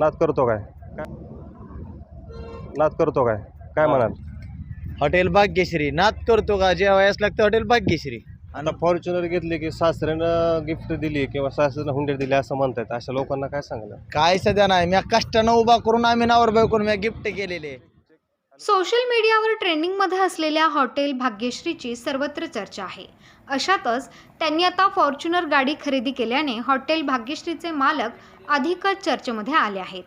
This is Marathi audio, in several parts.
नाद करतो काय? काय नाद करतो काय? काय म्हणाल? हॉटेल भाग्यश्री. नाद करतो का? जेवायस लागतं हॉटेल भाग्यश्री. आता फॉर्च्युनर घेतली की सासऱ्यानं गिफ्ट दिली किंवा सासऱ्यानं हुंडे दिली असं म्हणतात अशा लोकांना काय सांगलं काय सध्या नाही. मी कष्टानं उभा करून आम्ही नावर बायकून मी गिफ्ट केलेले. सोशल मीडियावर ट्रेंडिंगमध्ये असलेल्या हॉटेल भाग्यश्रीची सर्वत्र चर्चा आहे. अशातच त्यांनी आता फॉर्च्युनर गाडी खरेदी केल्याने हॉटेल भाग्यश्रीचे मालक अधिकच चर्चेमध्ये आले आहेत.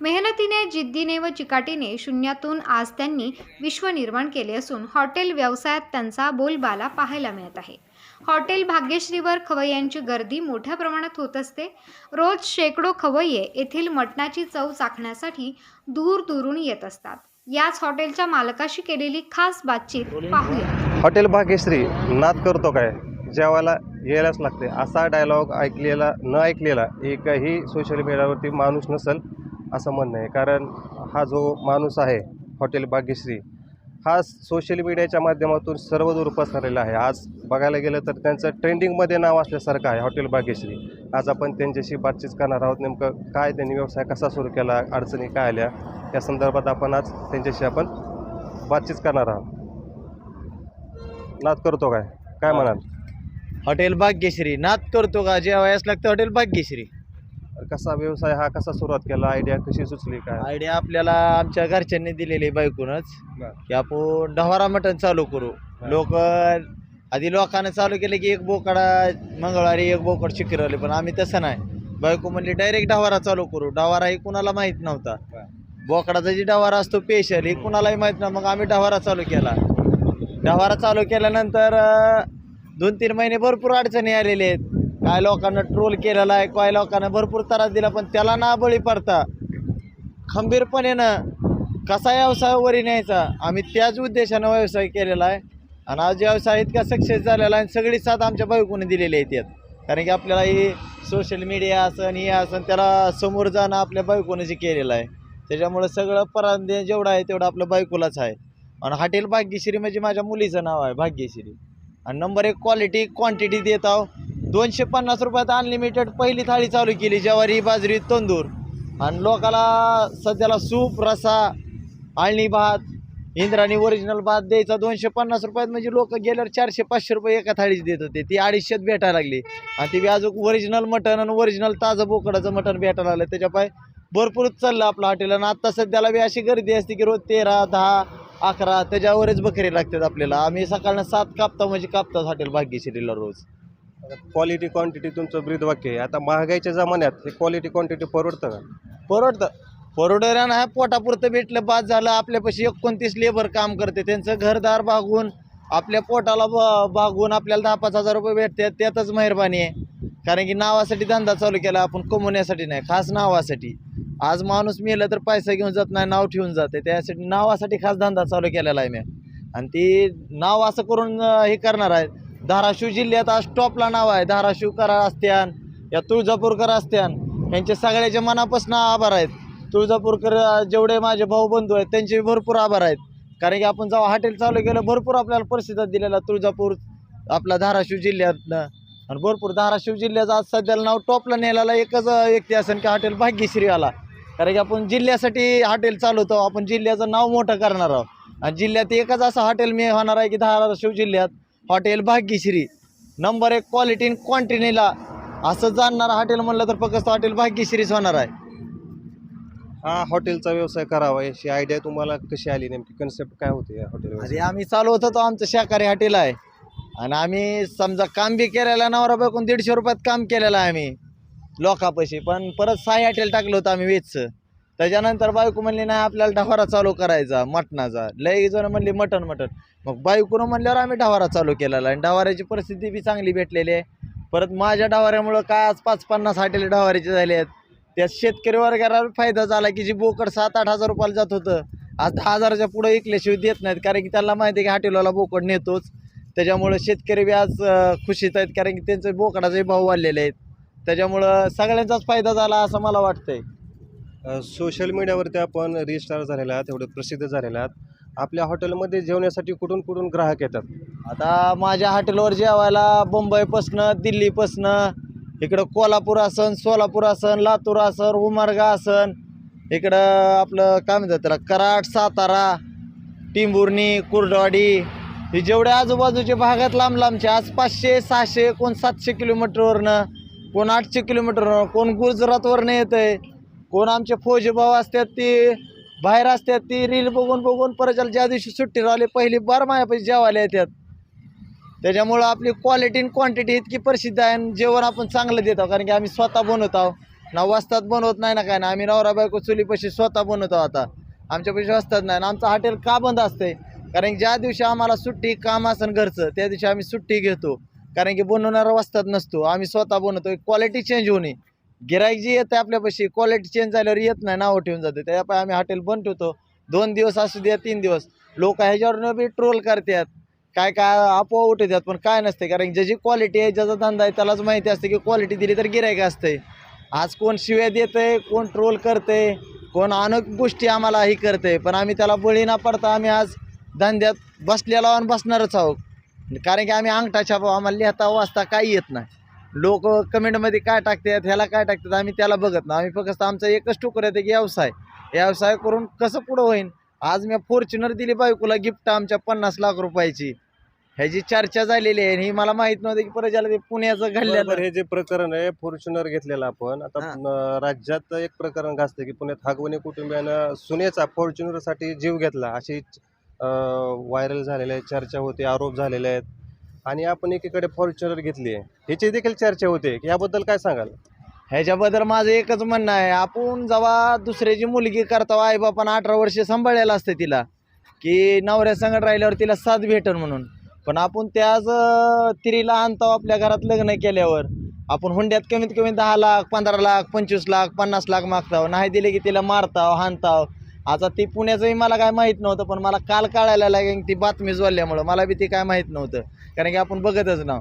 मेहनतीने जिद्दीने व चिकाटीने शून्यातून आज त्यांनी विश्व निर्माण केले असून हॉटेल व्यवसायात त्यांचा बोलबाला पाहायला मिळत आहे. हॉटेल भाग्यश्रीवर खवय्यांची गर्दी मोठ्या प्रमाणात होत असते. रोज शेकडो खवय्ये येथील मटणाची चव चाखण्यासाठी दूर दूरून येत असतात. याच हॉटेलच्या मालकाशी केलेली खास बातचीत पाहूया. हॉटेल भाग्यश्री नाद करतो काय? जेवायला यायलाच लागते. असा डायलॉग ऐकलेला न ऐकलेला एकही सोशल मीडियावरती माणूस नसेल असं म्हणणं आहे. कारण हा जो माणूस आहे हॉटेल भाग्यश्री हा सोशल मीडियाच्या माध्यमातून सर्वदूर पसरलेला आहे. आज बघायला गेलं तर त्यांचं ट्रेंडिंगमध्ये नाव असल्यासारखं आहे हॉटेल भाग्यश्री. आज आपण त्यांच्याशी बातचीत करणार आहोत. नेमकं काय त्यांनी व्यवसाय कसा सुरू केला अडचणी काय आल्या या संदर्भात आपण आज त्यांच्याशी आपण बातचीत करणार आहोत. नाद करतो काय? काय म्हणाल? हॉटेल भाग्यश्री. नाद करतो का? जेवायस लागतं हॉटेल भाग्यश्री. कसा व्यवसाय हा? कसा सुरुवात केला? आयडिया कशी सुचली काय? आयडिया आपल्याला आमच्या घरच्यांनी दिलेली बायकूनच. की आपण डहारा मटण चालू करू. लोक आधी लोकांना चालू केलं की एक बोकडा मंगळवारी एक बोकड शिकरवले पण आम्ही तसं नाही. बायको म्हणली डायरेक्ट डहारा चालू करू. डहारा ही कुणाला माहीत नव्हता. बोकडाचा जी डवारा असतो स्पेशल हे कुणालाही माहीत नाही. मग आम्ही डवारा चालू केला. डवारा चालू केल्यानंतर दोन तीन महिने भरपूर अडचणी आलेले आहेत. काय लोकांना ट्रोल केलेला आहे काय लोकांना भरपूर त्रास दिला पण त्याला ना बळी पडता. खंबीरपणे ना कसा व्यवसाय वरी न्यायचा? आम्ही त्याच उद्देशानं व्यवसाय केलेला आहे. आणि आज व्यवसाय इतका सक्सेस झालेला आहे आणि सगळी साथ आमच्या बायकोने दिलेली आहेत यात कारण की आपल्याला ही सोशल मीडिया असन हे असं त्याला समोर जाणं आपल्या बायकोने जे केलेलं आहे. त्याच्यामुळं सगळं परांदे जेवढं आहे तेवढं आपलं बायकोलाच आहे. आणि हॉटेल भाग्यश्री म्हणजे माझ्या मुलीचं नाव आहे भाग्यश्री. आणि नंबर एक क्वालिटी क्वांटिटी देत आहो. दोनशे पन्नास रुपयात अनलिमिटेड पहिली थाळी चालू केली ज्वारी बाजरी तंदूर. आणि लोकाला सध्याला सूप रसा आळणी भात इंद्राणी ओरिजिनल भात द्यायचा दोनशे पन्नास रुपयात म्हणजे लोक गेल्यावर चारशे पाचशे रुपये एका थाळीच देत होते. ती अडीचशेत भेटायला लागली. आणि ती बी अजून ओरिजिनल मटण आणि ओरिजिनल ताजं बोकडाचं मटण भेटायला लागलं. त्याच्यापाय भरपूरच चाललं आपलं हॉटेल. आणि आता सध्याला बी अशी गर्दी असते की रोज तेरा दहा अकरा त्याच्यावरच बकरी लागतात आपल्याला. आम्ही सकाळनं सात कापता म्हणजे कापतात हॉटेल भाग्यश्रीला रोज. क्वालिटी क्वांटिटी तुमचं ब्रीद वाक्य आहे. आता महागाईच्या जमान्यात हे क्वालिटी क्वांटिटी परवडतं का? परवडतं. परवडलं ना पोटापुरतं भेटलं बाद झालं आपल्यापाशी एकोणतीस लेबर काम करते. त्यांचं घरदार भागून आपल्या पोटाला ब- भागून आपल्याला दहा पाच हजार रुपये भेटतात त्यातच मेहरबानी आहे. कारण की नावासाठी धंदा चालू केला आपण कमवण्यासाठी नाही. खास नावासाठी. आज माणूस मेलं तर पैसा घेऊन जात नाही नाव ठेवून जाते. त्यासाठी नावासाठी खास धंदा चालू केलेला आहे मी. आणि ती नाव असं करून हे करणार आहे. धाराशिव जिल्ह्यात आज टॉपला नाव आहे. धाराशिव करार असत्यान या तुळजापूरकर असत्यान यांचे सगळ्याच्या मनापासून आभार आहेत. तुळजापूरकर जेवढे माझे भाऊ बंधू आहेत त्यांचे भरपूर आभार आहेत. कारण की आपण जेव्हा हॉटेल चालू केलं भरपूर आपल्याला प्रतिसाद दिलेला तुळजापूर आपला धाराशिव जिल्ह्यातनं. आणि भरपूर धाराशिव जिल्ह्याचं आज सध्याला नाव टॉपला नेलेला एकच व्यक्ती असेल की हॉटेल भाग्यश्री आला. कारण की आपण जिल्ह्यासाठी हॉटेल चालवतो आपण जिल्ह्याचं नाव मोठं करणार आहोत. आणि जिल्ह्यात एकच असं हॉटेल मी होणार आहे की धाराशिव जिल्ह्यात हॉटेल भाग्यश्री. नंबर एक क्वालिटी आणि क्वांटिटीला असं जाणणार हॉटेल म्हणलं तर फक्त हॉटेल भाग्यश्रीच होणार आहे. हा हॉटेलचा व्यवसाय करावा याची आयडिया तुम्हाला कशी आली नेमकी? कन्सेप्ट काय होते या हॉटेल आधी आम्ही चालवत होतो आमचं शाकाहारी हॉटेल आहे. आणि आम्ही समजा काम बी केलेलं आहे नवरा बायकून दीडशे रुपयात काम केलेलं आहे आम्ही. लोकापाशी. पण परत साई हॉटेल टाकलं होतं आम्ही वेचचं त्याच्यानंतर बायको म्हणली नाही आपल्याला ढवारा चालू करायचा मटणाचा. लई जण म्हणली मटण मटण. मग बायकोनं म्हणल्यावर आम्ही ढवारा चालू केलेला आणि ढवाऱ्याची परिस्थिती बी चांगली भेटलेली आहे. परत माझ्या ढवाऱ्यामुळं काय आज पाच पन्नास हॉटेल ढवाऱ्याचे झाले आहेत. त्यात शेतकरी वर्गाला फायदा झाला की जी बोकड सात आठ हजार रुपयाला जात होतं. आज दहा हजाराच्या पुढं विकल्याशिवाय देत नाहीत कारण की त्याला माहिती आहे की हॉटेलवाला बोकड नेतोच. त्याच्यामुळं शेतकरी बी आज खुशीत आहेत कारण की त्यांचे बोकडाचे भाव वाढलेले आहेत. त्याच्यामुळं सगळ्यांचाच फायदा झाला असं मला वाटतंय. सोशल मीडियावरती आपण रिस्टार झालेला आहात एवढे प्रसिद्ध झालेले आहात. आपल्या हॉटेलमध्ये जेवण्यासाठी कुठून कुठून ग्राहक येतात? आता माझ्या हॉटेलवर जेवायला मुंबईपासनं दिल्लीपासनं इकडं कोल्हापूर असन सोलापूर असन लातूर असन उमरगा असन इकडं आपलं काय म्हणतात त्याला कराड सातारा टिंबुर्णी कुर्डवाडी हे जेवढे आजूबाजूचे भागात लांब लांबचे आज पाचशे सहाशे कोण सातशे किलोमीटरवरनं कोण आठशे किलोमीटर कोण गुजरातवरनं येत आहे कोण आमचे फौजी भाऊ असतात ते बाहेर असतात ती रील बघून बघून परत ज्या दिवशी सुट्टी राहिली पहिली बार मायापाशी जेवायला येतात. त्याच्यामुळं आपली क्वालिटी आणि क्वांटिटी इतकी प्रसिद्ध आहे आणि जेवण आपण चांगलं देतो कारण की आम्ही स्वतः बनवत आहोत. ना वस्तात बनवत नाही ना काय ना आम्ही नवरा बायको चुलीपाशी स्वतः बनवतो आता. आमच्यापाशी वस्तात नाही ना आमचं हॉटेल का बंद असतंय? कारण की ज्या दिवशी आम्हाला सुट्टी काम असेल घरचं त्या दिवशी आम्ही सुट्टी घेतो. कारण की बनवणारा वस्तात नसतो. आम्ही स्वतः बनवतो क्वालिटी चेंज होणे. गिराईक जी येते आपल्यापाशी क्वालिटी चेंज झाल्यावर येत नाही नावं ठेवून जाते. त्यापाय आम्ही हॉटेल बंद ठेवतो. दोन दिवस असू द्या तीन दिवस. लोक ह्याच्यावरनं बी ट्रोल करतात. काय काय आपोआ उठवतात पण काय नसते. कारण ज्याची क्वालिटी आहे ज्याचा धंदा आहे त्यालाच माहिती असते की क्वालिटी दिली तर गिरायक असते. आज कोण शिव्या देतंय कोण ट्रोल करते कोण अनेक गोष्टी आम्हाला ही करते पण आम्ही त्याला बळी न पडता आम्ही आज धंद्यात बसलेला आणि बसणारच आहोत. कारण की आम्ही अंगठा छापा आम्हाला लिहिता वाचता काही येत नाही. लोक कमेंटमध्ये काय टाकतात ह्याला काय टाकतात आम्ही त्याला बघत नाही. आम्ही फक्त आमचा एकच टुकर येते की व्यवसाय. व्यवसाय करून कसं पुढं होईन? आज मी फॉर्च्युनर दिली बायकोला गिफ्ट आमच्या पन्नास लाख रुपयाची. ह्याची चर्चा झालेली आहे आणि ही मला माहीत नव्हतं की परत ज्याला ते पुण्याचं बरोबर, घडलेलं. हे जे प्रकरण आहे फॉर्च्युनर घेतलेलं आपण. आता हा. राज्यात एक प्रकरण गाजतं की पुण्यात हागवणे कुटुंबियानं सुनेचा फॉर्च्युनरसाठी जीव घेतला अशी व्हायरल झालेले आहे चर्चा होते आरोप झालेले आहेत. आणि आपण एकीकडे फॉर्च्युनर घेतली आहे. ह्याची देखील चर्चा होते. की याबद्दल काय सांगाल? ह्याच्याबद्दल माझं एकच म्हणणं आहे. आपण जेव्हा दुसऱ्याची मुलगी करतो आईबापानं अठरा वर्षे सांभाळलेलं असते तिला की नवऱ्या संगत राहिल्यावर तिला साथ भेटल म्हणून. पण आपण त्याच तिरीला आणतो आपल्या घरात लग्न केल्यावर आपण हुंड्यात कमीत कमी दहा लाख पंधरा लाख पंचवीस लाख पन्नास लाख मागताव. नाही दिले की तिला मारताव हाणताव. आता ती पुण्याचंही मला काय माहीत नव्हतं पण मला काल कळायला लागेल ती बातमी जोडल्यामुळं. मला बी ती काय माहीत नव्हतं कारण की आपण बघतच ना.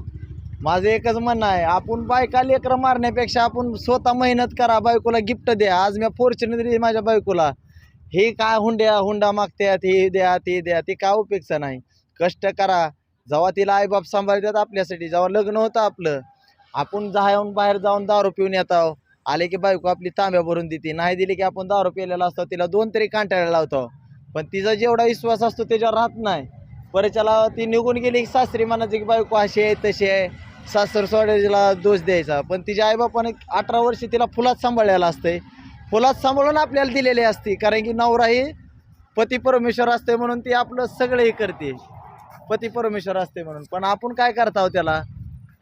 माझं एकच म्हणणं आहे आपण बायका लेकरं मारण्यापेक्षा आपण स्वतः मेहनत करा बायकोला गिफ्ट द्या. आज मी फॉर्च्युनर दिली माझ्या बायकोला. हे काय हुंड्या हुंडा मागत्यात हे द्या ते द्या ते काय उपेक्षा नाही. कष्ट करा. जेव्हा तिला आईबाप सांभाळतात आपल्यासाठी जेव्हा लग्न होतं आपलं आपण जाऊन बाहेर जाऊन दारू पिऊन येतो आले की बायको आपली तांब्या भरून देते. नाही दिली की आपण दारू पिलेला असतो तिला दोन तरी कांटाळ्या लावतो. पण तिचा जेवढा विश्वास असतो त्याच्यावर राहत नाही. परच्याला ती निघून गेली की सासरी म्हणायची की बायको अशी आहे तशी आहे. सासर सोडायला दोष द्यायचा. पण तिच्या आईबापाने अठरा वर्ष तिला फुलात सांभाळलेलं असते फुलात सांभाळून आपल्याला दिलेली असते कारण की नवरा ही पती परमेश्वर असते म्हणून ती आपलं सगळं हे करते. पती परमेश्वर असते म्हणून. पण आपण काय करत आहोत त्याला?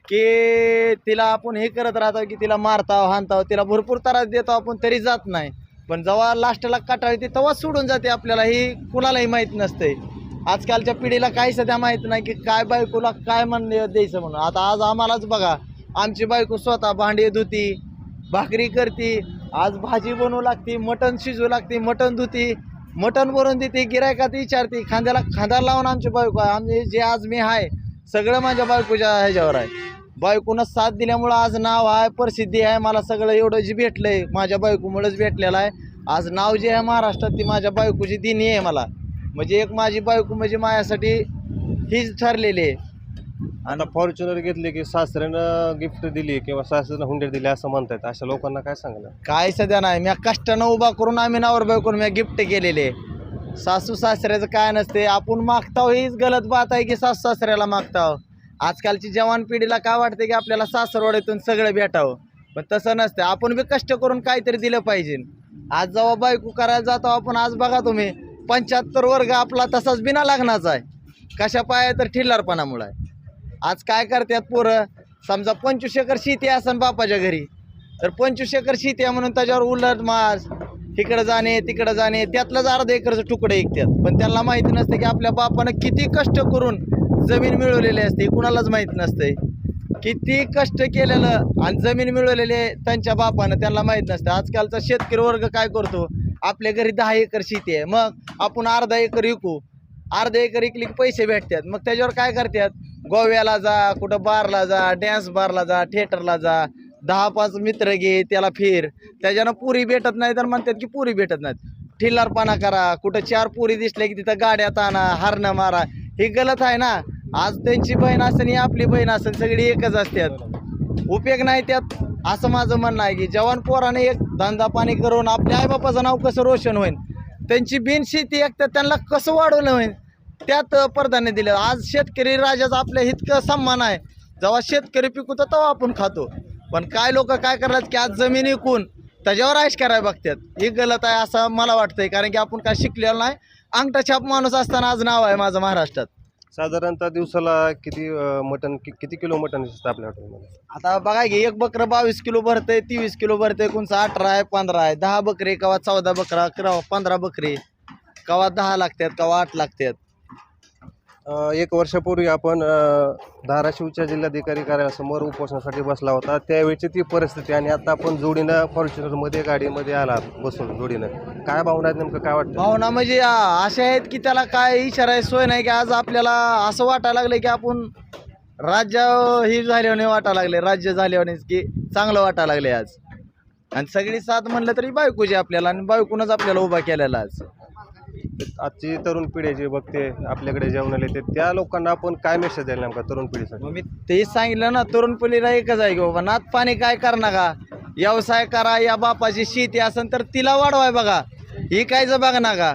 की तिला आपण हे करत राहतो की तिला मारताव हाणताव तिला भरपूर त्रास देतो आपण तरी जात नाही. पण जेव्हा लास्टला कटाळते तेव्हा सोडून जाते आपल्याला ही कुणालाही माहीत नसते आजकालच्या पिढीला काही सध्या माहीत नाही की काय बायकोला काय म्हण द्यायचं म्हणून. आता आज आम्हालाच बघा आमची बायको स्वतः भांडी धुती भाकरी करते आज भाजी बनवू लागते मटण शिजू लागते मटण धुती मटण बनवून देते गिरायकात विचारते खांद्याला खांदा लावून आमची बायको आहे. आमचे जे आज मी आहे सगळं माझ्या बायकोच्या ह्याच्यावर आहे. बायकोनं साथ दिल्यामुळं आज नाव आहे प्रसिद्धी आहे मला सगळं एवढं जे भेटलंय माझ्या बायकोमुळंच भेटलेलं आहे. आज नाव जे आहे महाराष्ट्रात ती माझ्या बायकोची दिनी आहे मला. म्हणजे एक माझी बायको म्हणजे माझ्यासाठी हीच ठरलेली आहे. आता फॉर्च्युनर घेतली की सासऱ्यानं गिफ्ट दिली किंवा सासऱ्यानं हुंडे दिली असं म्हणतात अशा लोकांना काय सांगाल काय सध्या नाही मी कष्टानं उभा करून आम्ही नावर बायकून मी गिफ्ट केलेले. सासू सासऱ्याचं काय नसते आपण मागताव हीच गलत बात आहे की सासू सासऱ्याला मागताव. आजकालची जवान पिढीला काय वाटते की आपल्याला सासरवाड्यातून सगळं भेटावं? पण तसं नसतं आपण बी कष्ट करून काहीतरी दिलं पाहिजे. आज जेव्हा बायको करायला जातो आपण आज बघा तुम्ही पंच्याहत्तर वर्ग आपला तसाच बिना लग्नाचा आहे. कशा पाय तर ठिल्लारपणामुळं आहे. आज काय करतात पोरं? समजा पंचवीस एकर शेती असन बापाच्या घरी. तर पंचवीस एकर शेती आहे म्हणून त्याच्यावर उलट मास तिकडं जाणे तिकडं जाणे त्यातलंच अर्धा एकरचं तुकडे ऐकतात पण त्यांना माहिती नसते की आपल्या बापानं किती कष्ट करून जमीन मिळवलेली असते कुणालाच माहीत नसते किती कष्ट केलेलं आणि जमीन मिळवलेले त्यांच्या बापानं त्यांना माहीत नसतं. आजकालचा शेतकरी वर्ग काय करतो? आपल्या घरी दहा एकर शेती आहे. मग आपण अर्धा एकर विकू. अर्धा एकर विकली की पैसे भेटतात. मग त्याच्यावर काय करतात? गोव्याला जा कुठं बारला जा डॅन्स बारला जा थिएटरला जा दहा पाच मित्र घे त्याला फिर. त्याच्यानं पुरी भेटत नाही तर म्हणतात की पुरी भेटत नाहीत. ठिल्लारपणा करा. कुठं चार पुरी दिसल्या की तिथं गाड्यात आणा हरणं मारा. हे गलत आहे ना. आज त्यांची बहीण असेल ही आपली बहीण असेल सगळी एकच असतात उपयोग नाही त्यात. असं माझं म्हणणं आहे की जवान पोराने एक धंदा पाणी करून आपल्या आईबापाचं नाव कसं रोशन होईल त्यांची बिनशेती एक तर त्यांना कसं वाढवलं होईल त्यात प्राधान्य दिलं. आज शेतकरी राजाचा आपल्या इतकं सन्मान आहे. जेव्हा शेतकरी पिकवतो तेव्हा आपण खातो. पण काय लोक काय करतात की आज जमीन विकून त्याच्यावर आयश करायला बघतात. हे गलत आहे असं मला वाटतंय कारण की आपण काय शिकलेलं नाही. अंगठा छाप माणूस असताना आज नाव आहे माझं महाराष्ट्रात. साधारणतः दिवसाला किती अं, मटण कि- किती किलो मटण शिजतं आपल्या हॉटेलमध्ये? आता बघा की एक बकरं बावीस किलो भरतंय तेवीस किलो भरतंय कोणचं अठरा आहे पंधरा आहे दहा बकरे कवा चौदा बकरा कवा पंधरा बकरे कवा दहा लागतात कवा आठ लागतात. एक वर्षापूर्वी आपण धाराशिवच्या जिल्हाधिकारी कार्यालयासमोर उपोषणासाठी बसला होता. त्यावेळची ती परिस्थिती आणि आता आपण जोडीनं फॉर्च्युनरमध्ये गाडीमध्ये आला बसून जोडीनं. काय भावना आहेत नेमकं? काय वाटतं? भावना म्हणजे अशा आहेत की त्याला काय इशारा सोय नाही की आज आपल्याला असं वाटायला लागलं की आपण राज्य ही झाल्याने वाटायला लागले राज्य झाल्याने की चांगलं वाटायला लागले आज. आणि सगळी साथ म्हणलं तरी बायकोची आपल्याला आणि बायकूनच आपल्याला उभा केलेला आज. आजची तरुण पिढी जी बघते आपल्याकडे जेवण येते त्या लोकांना आपण काय मेसेज द्यायला नेमका तरुण पिढीसाठी? मग मी तेच सांगितलं ना तरुण पिढीला एकच आहे की बाबा नात पाणी काय करणार का व्यवसाय करा या बापाची शेती असेल तर तिला वाढवाय बघा. ही काय ज बघ ना का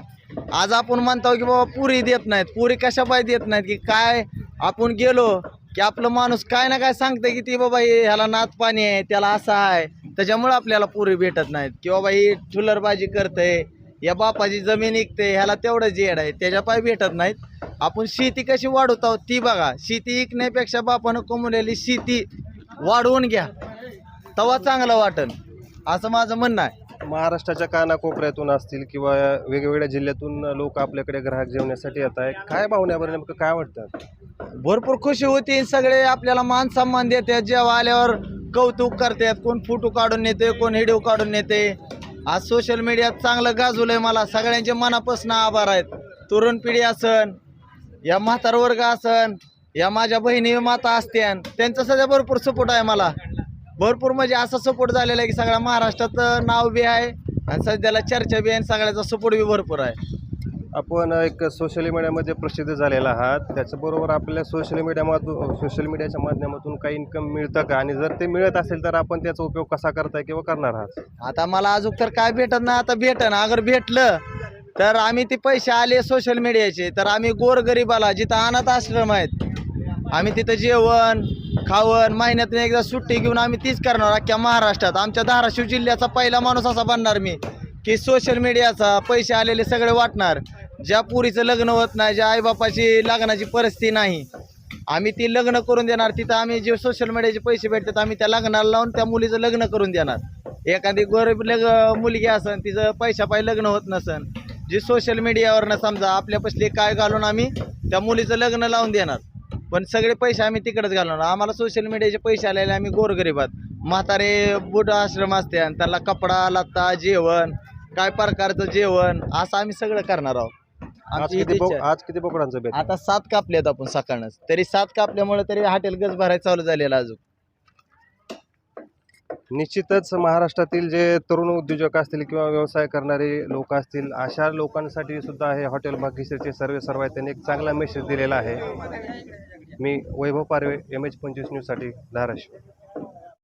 आज आपण म्हणतो की बाबा पुरी देत नाहीत. पुरी कशा पाहिजे देत नाहीत की काय? आपण गेलो की आपलं माणूस काय ना काय सांगतंय की ती बाबा हे ह्याला नात पाणी आहे त्याला असं आहे. त्याच्यामुळे आपल्याला पुरी भेटत नाहीत. की बाबा ही ठुलरबाजी करतंय. या बापाची जमीन विकते ह्याला तेवढं जेड आहे त्याच्या पाय भेटत नाहीत. आपण शेती कशी वाढवतो ती बघा. शेती विकण्यापेक्षा बापानं कमवलेली शेती वाढवून घ्या. तेव्हा चांगलं वाटन. असं माझं म्हणणं आहे. महाराष्ट्राच्या कानाकोपऱ्यातून असतील किंवा वेगवेगळ्या जिल्ह्यातून लोक आपल्याकडे ग्राहक जेवण्यासाठी येत आहे काय बरं नेमकं? काय वाटतं? भरपूर खुशी होती. सगळे आपल्याला मान सन्मान देतात जेव्हा आल्यावर कौतुक करतात. कोण फोटो काढून नेते कोण व्हिडिओ काढून नेते. आज सोशल मीडियात चांगलं गाजवलंय मला. सगळ्यांचे मनापासून आभार आहेत. तरुण पिढी असन या म्हातार वर्ग असन या माझ्या बहिणी माता असत्यान त्यांचा सध्या भरपूर सपोर्ट आहे मला. भरपूर म्हणजे असा सपोर्ट झालेला आहे की सगळ्या महाराष्ट्रात नाव बी आहे आणि सध्याला चर्चा बी आहे आणि सगळ्याचा सपोर्ट बी भरपूर आहे. आपण एक सोशल मीडियामध्ये प्रसिद्ध झालेला आहात. त्याच्याबरोबर आपल्याला सोशल मीडियामधून सोशल मीडियाच्या माध्यमातून काही इन्कम मिळतं का? आणि जर ते मिळत असेल तर आपण त्याचा उपयोग कसा करताय किंवा करणार आहात? आता मला अजून तर काय भेटत ना आता भेटन. अगर भेटलं तर आम्ही ते पैसे आले सोशल मीडियाचे तर आम्ही गोरगरिबाला जिथं अनाथ आश्रम आहेत आम्ही तिथं जेवण खावण महिन्यातून एकदा सुट्टी घेऊन आम्ही तीच करणार अख्ख्या महाराष्ट्रात. आमच्या धाराशिव जिल्ह्याचा पहिला माणूस असा बनणार मी. की सोशल मीडियाचा पैसे आलेले सगळे वाटणार. ज्या पुरीचं लग्न होत नाही ज्या आईबापाची लग्नाची परिस्थिती नाही आम्ही ती लग्न करून देणार. तिथं आम्ही जे सोशल मीडियाचे पैसे भेटतात आम्ही त्या लग्नाला लावून त्या मुलीचं लग्न करून देणार. एखादी गरीब लग मुलगी असन तिचं पैशापायी लग्न होत नसन जी सोशल मीडियावरनं समजा आपल्यापासले काय घालून आम्ही त्या मुलीचं लग्न लावून देणार. पण सगळे पैसे आम्ही तिकडंच घालणार. आम्हाला सोशल मीडियाचे पैसे आलेले आम्ही गोरगरीबात. म्हातारे बुड आश्रम असते आणि त्याला कपडा लत्ता जेवण काय प्रकारचं जेवण असं आम्ही सगळं करणार आहोत. आज आमची किती हीच बो- इच्छा आहे. आज किती बोकडांचं बेत आता सात कापल्यात आपण सकाळनंच. तरी सात कापल्यामुळे तरी हॉटेल गज भरायला चालू झालेलं अजून. निश्चितच महाराष्ट्रातील जे तरुण उद्योजक असतील किंवा व्यवसाय करणारे लोक असतील अशा लोकांसाठी सुद्धा हे हॉटेल भाग्यश्रीचे सर्वे सर्व आहेत त्यांनी एक चांगला मेसेज दिलेला आहे. मी वैभव पारवे एम एच पंचवीस न्यूजसाठी धाराशिव.